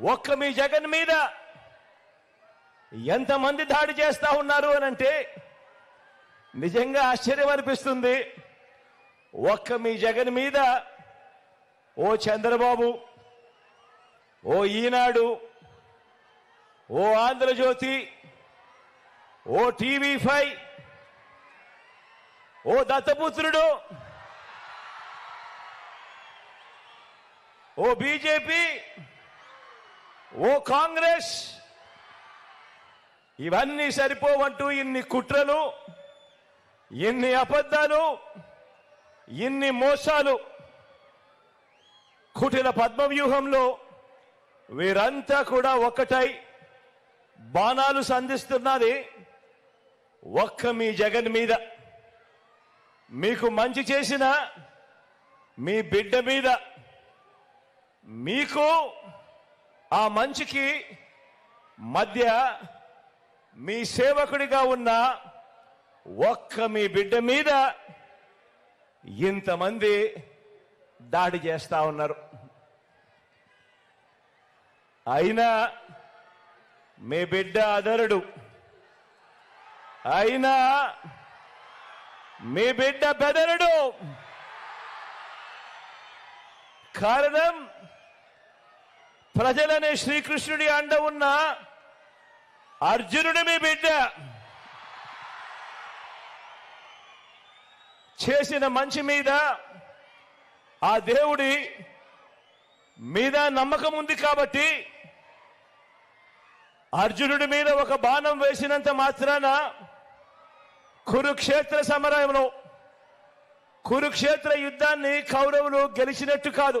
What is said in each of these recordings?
ఒక్క మీ జగన్ మీద ఎంతమంది దాడి చేస్తా ఉన్నారు అని అంటే నిజంగా ఆశ్చర్యం అనిపిస్తుంది. ఒక్క మీ జగన్ మీద ఓ చంద్రబాబు ఓ ఈనాడు ఓ ఆంధ్రజ్యోతి ఓ టీవీ ఫైవ్ ఓ దత్తపుత్రుడు ఓ బీజేపీ ఓ కాంగ్రెస్ ఇవన్నీ సరిపోవంటూ ఇన్ని కుట్రలు ఇన్ని అబద్ధాలు ఇన్ని మోసాలు. కుటిల పద్మవ్యూహంలో వీరంతా కూడా ఒక్కటై బాణాలు సంధిస్తున్నది ఒక్క మీ జగన్ మీద. మీకు మంచి చేసిన మీ బిడ్డ మీద. మీకు ఆ మంచికి మధ్య మీ సేవకుడిగా ఉన్న ఒక్క మీ బిడ్డ మీద ఇంతమంది దాడి చేస్తా ఉన్నారు. అయినా మీ బిడ్డ అదరుడు అయినా మీ బిడ్డ బెదరుడు. కారణం ప్రజలనే శ్రీకృష్ణుడి అండ ఉన్న అర్జునుడి మీ బిడ్డ. చేసిన మంచి మీద ఆ దేవుడి మీద నమ్మకం ఉంది కాబట్టి అర్జునుడి మీద ఒక బాణం వేసినంత మాత్రాన కురుక్షేత్ర సమరంలో కురుక్షేత్ర యుద్ధాన్ని కౌరవులు గెలిచినట్టు కాదు.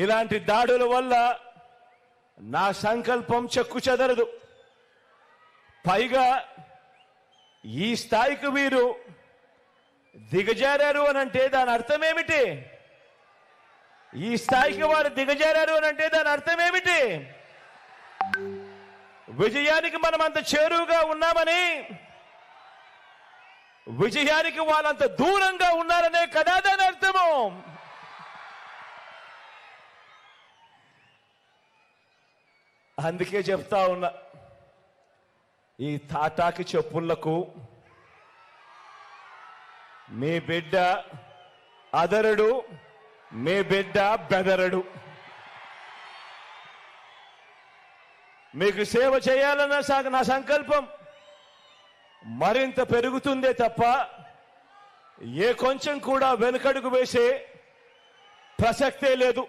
ఇలాంటి దాడుల వల్ల నా సంకల్పం చెక్కు చెదరదు. పైగా ఈ స్థాయికి వీరు దిగజారారు అని అంటే దాని అర్థం ఏమిటి ఈ స్థాయికి వారు దిగజారారు అని అంటే దాని అర్థం ఏమిటి విజయానికి మనం అంత చేరువుగా ఉన్నామని విజయానికి వాళ్ళంత దూరంగా ఉన్నారనే కదా దాని అర్థము. అందుకే చెప్తా ఉన్నా ఈ తాటాకి చెప్పులకు మీ బిడ్డ అదరుడు మీ బిడ్డ బెదరడు. మీకు సేవ చేయాలన్న సా- నా సంకల్పం మరింత పెరుగుతుందే తప్ప ఏ కొంచెం కూడా వెనుకడుగు వేసే ప్రసక్తే లేదు.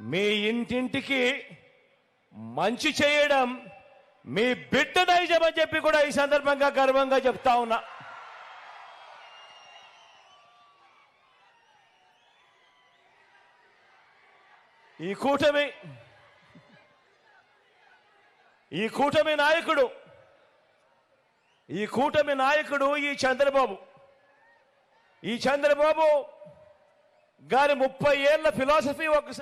మీ ఇంటింటికి మంచి చేయడం మీ బిడ్డ నైజం అని చెప్పి కూడా ఈ సందర్భంగా గర్వంగా చెప్తా ఉన్నా. ఈ కూటమి ఈ కూటమి నాయకుడు ఈ కూటమి నాయకుడు ఈ చంద్రబాబు. ఈ చంద్రబాబు గారి ముప్పై ఏళ్ళ ఫిలాసఫీ ఒకసారి